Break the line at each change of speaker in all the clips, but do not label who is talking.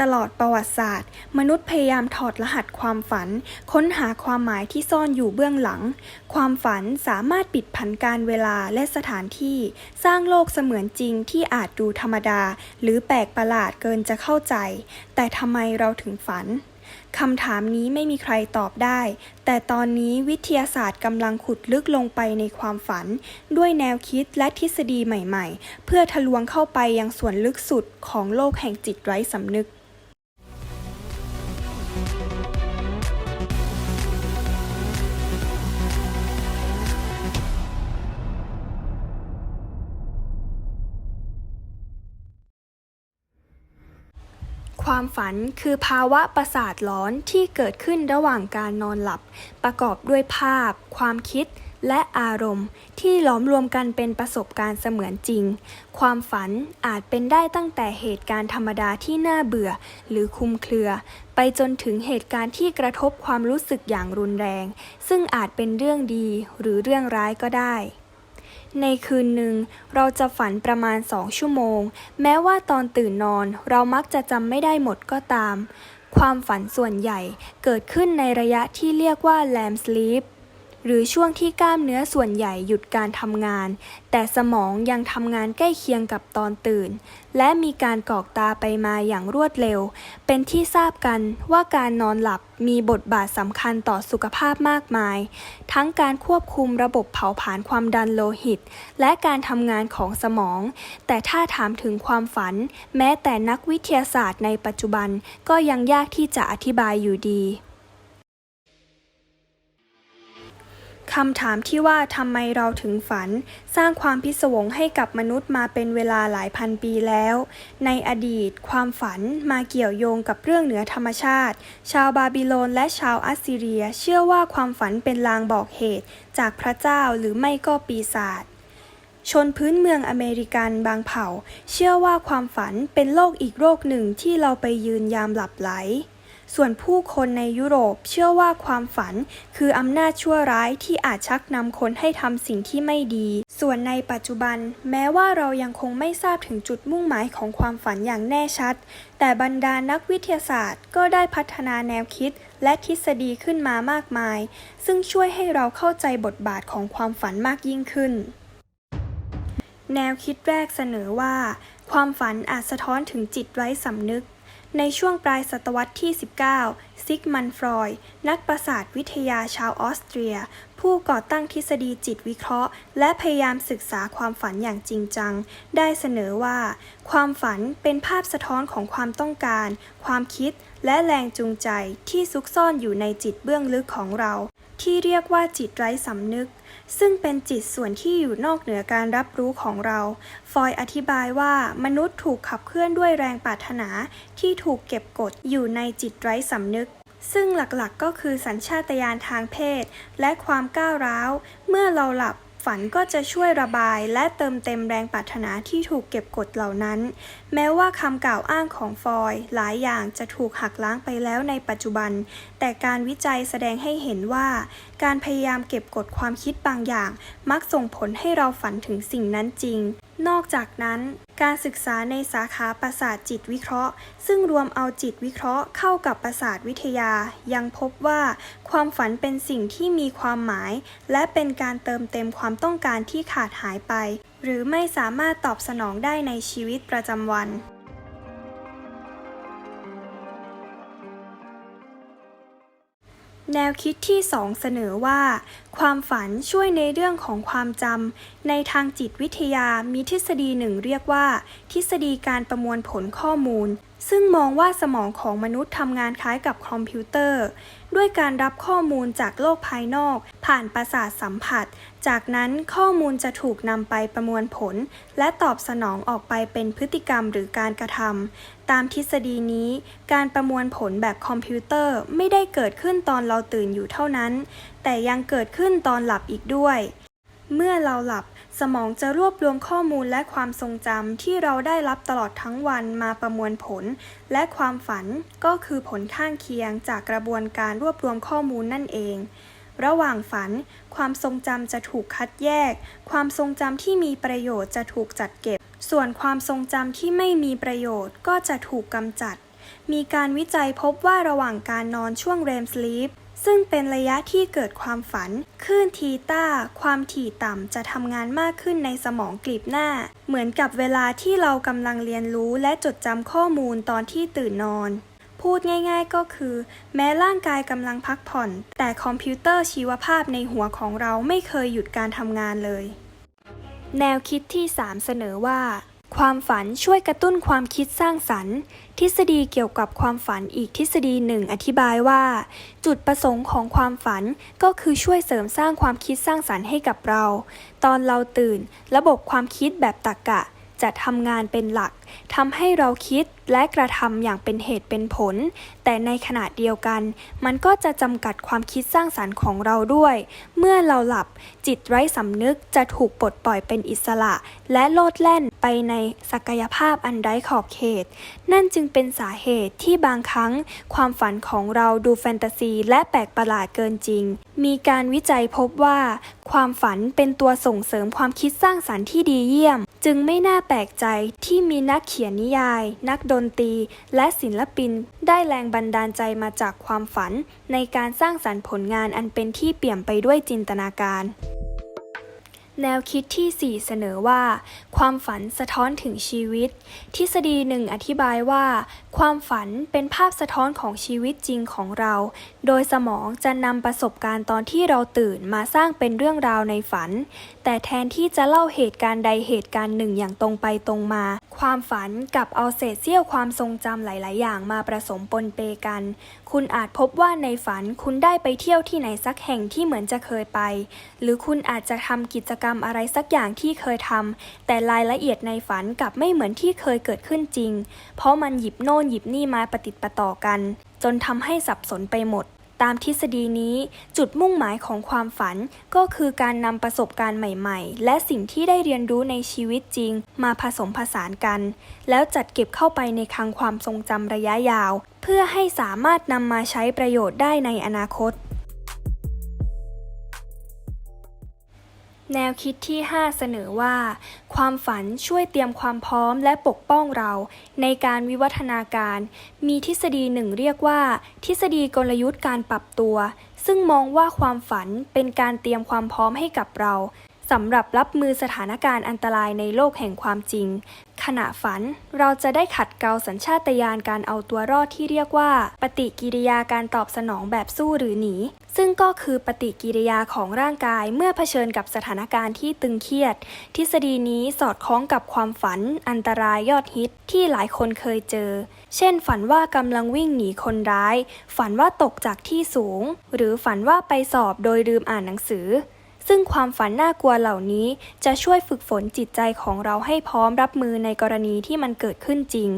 ตลอดประวัติศาสตร์ มนุษย์พยายามถอดรหัสความฝัน ค้นหาความหมายที่ซ่อนอยู่เบื้องหลัง ความฝันสามารถปิดผันการเวลาและสถานที่ สร้างโลกเสมือนจริงที่อาจดูธรรมดา หรือแปลกประหลาดเกินจะเข้าใจ แต่ทำไมเราถึงฝันคำถามนี้ไม่มีใครตอบได้ แต่ตอนนี้วิทยาศาสตร์กำลังขุดลึกลงไปในความฝัน ด้วยแนวคิดและทฤษฎีใหม่ๆ เพื่อทะลวงเข้าไปยังส่วนลึกสุดของโลกแห่งจิตไร้สำนึก ความฝันคือภาวะประสาทหลอนที่เกิดขึ้นระหว่างการนอนหลับ ประกอบด้วยภาพ ความคิด และอารมณ์ ที่หลอมรวมกันเป็นประสบการณ์เสมือนจริง ความฝันอาจเป็นได้ตั้งแต่เหตุการณ์ธรรมดาที่น่าเบื่อ หรือคุมเครือ ไปจนถึงเหตุการณ์ที่กระทบความรู้สึกอย่างรุนแรง ซึ่งอาจเป็นเรื่องดีหรือเรื่องร้ายก็ได้ ในคืนหนึ่งเราจะฝันประมาณสองชั่วโมง แม้ว่าตอนตื่นนอนเรามักจะจำไม่ได้หมดก็ตาม ความฝันส่วนใหญ่เกิดขึ้นในระยะที่เรียกว่า REM sleep หรือช่วงที่กล้ามเนื้อส่วนใหญ่หยุดการทำงาน แต่สมองยังทำงานใกล้เคียงกับตอนตื่น และมีการกอกตาไปมาอย่างรวดเร็ว เป็นที่ทราบกันว่าการนอนหลับมีบทบาทสำคัญต่อสุขภาพมากมาย ทั้งการควบคุมระบบเผาผลาญความดันโลหิต และการทำงานของสมอง แต่ถ้าถามถึงความฝัน แม้แต่นักวิทยาศาสตร์ในปัจจุบันก็ยังยากที่จะอธิบายอยู่ดี คำถามที่ว่าทำไมเราถึงฝัน สร้างความพิศวงให้กับมนุษย์มาเป็นเวลาหลายพันปีแล้ว ในอดีต ความฝันมาเกี่ยวโยงกับเรื่องเหนือธรรมชาติ ชาวบาบิโลนและชาวอัสซีเรีย เชื่อว่าความฝันเป็นลางบอกเหตุ จากพระเจ้าหรือไม่ก็ปีศาจชนพื้นเมืองอเมริกันบางเผ่า เชื่อว่าความฝันเป็นโลกอีกโลกหนึ่งที่เราไปยืนยามหลับไหล ส่วนผู้คนในยุโรปเชื่อว่าความฝัน คืออำนาจชั่วร้ายที่อาจชักนำคนให้ทำสิ่งที่ไม่ดี ส่วนในปัจจุบัน แม้ว่าเรายังคงไม่ทราบถึงจุดมุ่งหมายของความฝันอย่างแน่ชัด แต่บรรดานักวิทยาศาสตร์ ก็ได้พัฒนาแนวคิดและทฤษฎีขึ้นมามากมาย ซึ่งช่วยให้เราเข้าใจบทบาทของความฝันมากยิ่งขึ้น แนวคิดแรกเสนอว่า ความฝันอาจสะท้อนถึงจิตไร้สำนึก ในช่วงปลายศตวรรษที่ 19 ซิกมันฟรอยด์นักประสาทวิทยาชาวออสเตรีย ผู้ก่อตั้งทฤษฎีจิตวิเคราะห์ และพยายามศึกษาความฝันอย่างจริงจัง ได้เสนอว่า ความฝันเป็นภาพสะท้อนของความต้องการ ความคิด และแรงจูงใจที่ซุกซ่อนอยู่ในจิตเบื้องลึกของเรา ที่เรียกว่าจิตไร้สำนึก ซึ่งเป็นจิตส่วนที่อยู่นอกเหนือการรับรู้ของเรา ฟอยอธิบายว่ามนุษย์ถูกขับเคลื่อนด้วยแรงปรารถนาที่ถูกเก็บกดอยู่ในจิตไร้สำนึก ซึ่งหลักๆก็คือสัญชาตญาณทางเพศ และความก้าวร้าว เมื่อเราหลับ ฝันก็จะช่วยระบายและเติมเต็มแรงปรารถนาที่ถูกเก็บกดเหล่านั้น แม้ว่าคำกล่าวอ้างของฟอยหลายอย่างจะถูกหักล้างไปแล้วในปัจจุบัน แต่การวิจัยแสดงให้เห็นว่า การพยายามเก็บกดความคิดบางอย่าง มักส่งผลให้เราฝันถึงสิ่งนั้นจริง นอกจากนั้น การศึกษาในสาขาประสาทจิตวิเคราะห์ ซึ่งรวมเอาจิตวิเคราะห์เข้ากับประสาทวิทยา ยังพบว่า ความฝันเป็นสิ่งที่มีความหมาย และเป็นการเติมเต็มความต้องการที่ขาดหายไป หรือไม่สามารถตอบสนองได้ในชีวิตประจำวัน แนวคิดที่ 2 เสนอว่า ความฝันช่วยในเรื่องของความจำ ในทางจิตวิทยามีทฤษฎีหนึ่งเรียกว่า ทฤษฎีการประมวลผลข้อมูล ซึ่งมองว่าสมองของมนุษย์ทำงานคล้ายกับคอมพิวเตอร์ ด้วยการรับข้อมูลจากโลกภายนอก ผ่านประสาทสัมผัส จากนั้นข้อมูลจะถูกนำไปประมวลผล และตอบสนองออกไปเป็นพฤติกรรมหรือการกระทำตามทฤษฎีนี้ การประมวลผลแบบคอมพิวเตอร์ไม่ได้เกิดขึ้นตอนเราตื่นอยู่เท่านั้น แต่ยังเกิดขึ้นตอนหลับอีกด้วย เมื่อเราหลับ สมองจะรวบรวมข้อมูลและความทรงจำที่เราได้รับตลอดทั้งวันมาประมวลผล และความฝันก็คือผลข้างเคียงจากกระบวนการรวบรวมข้อมูลนั่นเอง ระหว่างฝัน ความทรงจำจะถูกคัดแยก ความทรงจำที่มีประโยชน์จะถูกจัดเก็บ ส่วนความทรงจำที่ไม่มีประโยชน์ก็จะถูกกำจัดมีการวิจัยพบว่าระหว่างการนอนช่วง REM sleep ซึ่งเป็นระยะที่เกิดความฝันคลื่นทีต้า ความถี่ต่ำจะทำงานมากขึ้นในสมองกลีบหน้า เหมือนกับเวลาที่เรากำลังเรียนรู้และจดจำข้อมูลตอนที่ตื่นนอน พูดง่ายๆก็คือ แม้ร่างกายกำลังพักผ่อน แต่คอมพิวเตอร์ชีวภาพในหัวของเราไม่เคยหยุดการทำงานเลย แนวคิดที่ 3 เสนอว่า ความฝันช่วยกระตุ้นความคิดสร้างสรรค์ ทฤษฎีเกี่ยวกับความฝันอีกทฤษฎีหนึ่งอธิบายว่า จุดประสงค์ของความฝันก็คือช่วยเสริมสร้างความคิดสร้างสรรค์ให้กับเรา ตอนเราตื่น ระบบความคิดแบบตรรกะ จะทำงานเป็นหลักทำให้เราคิดและกระทำอย่างเป็นเหตุเป็นผล แต่ในขณะเดียวกัน มันก็จะจำกัดความคิดสร้างสรรค์ของเราด้วย เมื่อเราหลับจิตไร้สำนึกจะถูกปลดปล่อยเป็นอิสระ และโลดแล่น ในศักยภาพอันไร้ขอบเขต นั่นจึงเป็นสาเหตุที่บางครั้ง ความฝันของเราดูแฟนตาซี และแปลกประหลาดเกินจริง มีการวิจัยพบว่า ความฝันเป็นตัวส่งเสริมความคิดสร้างสรรค์ที่ดีเยี่ยม จึงไม่น่าแปลกใจที่มีนักเขียนนิยาย นักดนตรี และศิลปิน ได้แรงบันดาลใจมาจากความฝัน ในการสร้างสรรค์ผลงานอันเป็นที่เปี่ยมไปด้วยจินตนาการ แนวคิดที่ 4 เสนอว่า ความฝันสะท้อนถึงชีวิต ทฤษฎีหนึ่งอธิบายว่าความฝันเป็นภาพสะท้อนของชีวิตจริงของเรา โดยสมองจะนำประสบการณ์ตอนที่เราตื่นมาสร้างเป็นเรื่องราวในฝัน แต่แทนที่จะเล่าเหตุการณ์ใดเหตุการณ์หนึ่งอย่างตรงไปตรงมา ความฝันกับเอาเศษเสี้ยวความทรงจำหลาย ๆ อย่างมาผสมปนเปกัน คุณอาจพบว่าในฝันคุณได้ไปเที่ยวที่ไหนสักแห่งที่เหมือนจะเคยไป หรือคุณอาจจะทำกิจกรรมอะไรสักอย่างที่เคยทำแต่รายละเอียดในฝันกลับไม่เหมือนที่เคยเกิดขึ้นจริง เพราะมันหยิบโน่นหยิบนี่มาประติดประต่อกัน จนทำให้สับสนไปหมด ตามทฤษฎีนี้ จุดมุ่งหมายของความฝันก็คือการนำประสบการณ์ใหม่ ๆ และสิ่งที่ได้เรียนรู้ในชีวิตจริง มาผสมผสานกัน แล้วจัดเก็บเข้าไปในคลังความทรงจำระยะยาว เพื่อให้สามารถนำมาใช้ประโยชน์ได้ในอนาคต แนวคิดที่ 5 เสนอว่า ความฝันช่วยเตรียมความพร้อมและปกป้องเรา ในการวิวัฒนาการ มีทฤษฎีหนึ่งเรียกว่า ทฤษฎีกลยุทธ์การปรับตัว ซึ่งมองว่าความฝันเป็นการเตรียมความพร้อมให้กับเราสำหรับรับมือสถานการณ์อันตรายในโลกแห่งความจริง ขณะฝันเราจะได้ขัดเกลาสัญชาตญาณการเอาตัวรอดที่เรียกว่า ปฏิกิริยาการตอบสนองแบบสู้หรือหนี ซึ่งก็คือปฏิกิริยาของร่างกายเมื่อเผชิญกับสถานการณ์ที่ตึงเครียด ทฤษฎีนี้สอดคล้องกับความฝัน อันตรายยอดฮิตที่หลายคนเคยเจอ เช่น ฝันว่ากำลังวิ่งหนีคนร้าย ฝันว่าตกจากที่สูง หรือฝันว่าไปสอบโดยลืมอ่านหนังสือ ซึ่งความฝันน่ากลัวเหล่านี้จะช่วยฝึกฝนจิตใจของเราให้พร้อมรับมือในกรณีที่มันเกิดขึ้นจริง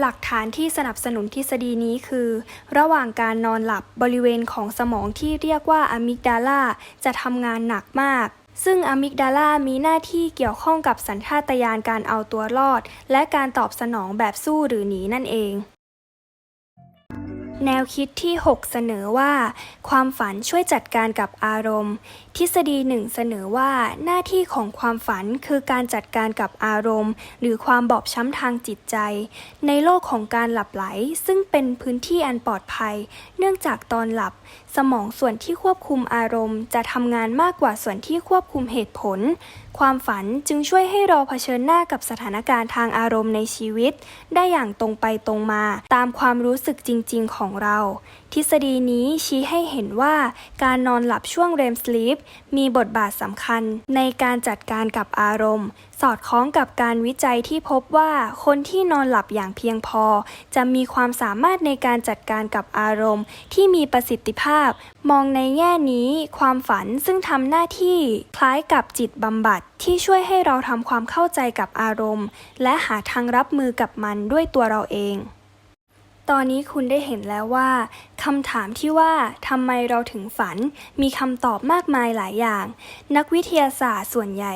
หลักฐานที่สนับสนุนทฤษฎีนี้คือ ระหว่างการนอนหลับบริเวณของสมองที่เรียกว่าอะมิกดาลาจะทำงานหนักมากซึ่งอะมิกดาลามีหน้าที่เกี่ยวข้องกับสัญชาตญาณการเอาตัวรอด และการตอบสนองแบบสู้หรือหนีนั่นเอง แนวคิดที่ 6 เสนอว่า ความฝันช่วยจัดการกับอารมณ์ ทฤษฎีหนึ่งเสนอว่าหน้าที่ของความฝันคือการจัดการกับอารมณ์ หรือความบอบช้ำทางจิตใจ ในโลกของการหลับไหล ซึ่งเป็นพื้นที่อันปลอดภัย เนื่องจากตอนหลับ สมองส่วนที่ควบคุมอารมณ์ จะทำงานมากกว่าส่วนที่ควบคุมเหตุผลความฝันจึงช่วยให้เราเผชิญหน้ากับสถานการณ์ทางอารมณ์ในชีวิต ได้อย่างตรงไปตรงมา ตามความรู้สึกจริง ๆ ของเราทฤษฎีนี้ชี้ให้เห็นว่าการนอนหลับช่วง REM sleep มีบทบาทสำคัญในการจัดการกับอารมณ์ สอดคล้องกับการวิจัยที่พบว่าคนที่นอนหลับอย่างเพียงพอ จะมีความสามารถในการจัดการกับอารมณ์ ที่มีประสิทธิภาพ มองในแง่นี้ ความฝันซึ่งทำหน้าที่คล้ายกับจิตบำบัดที่ช่วยให้เราทำความเข้าใจกับอารมณ์ และหาทางรับมือกับมันด้วยตัวเราเอง ตอนนี้คุณได้เห็นแล้วว่าคำถามที่ว่าทำไมเราถึงฝัน มีคำตอบมากมายหลายอย่าง นักวิทยาศาสตร์ส่วนใหญ่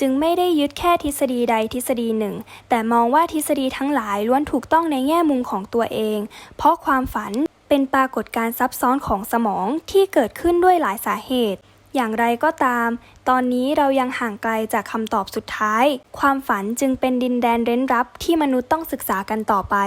จึงไม่ได้ยึดแค่ทฤษฎีใดทฤษฎีหนึ่ง แต่มองว่าทฤษฎีทั้งหลายล้วนถูกต้องในแง่มุมของตัวเอง เพราะความฝันเป็นปรากฏการณ์ซับซ้อนของสมองที่เกิดขึ้นด้วยหลายสาเหตุอย่างไรก็ตาม ตอนนี้เรายังห่างไกลจากคำตอบสุดท้าย ความฝันจึงเป็นดินแดนเร้นรับที่มนุษย์ต้องศึกษากันต่อไป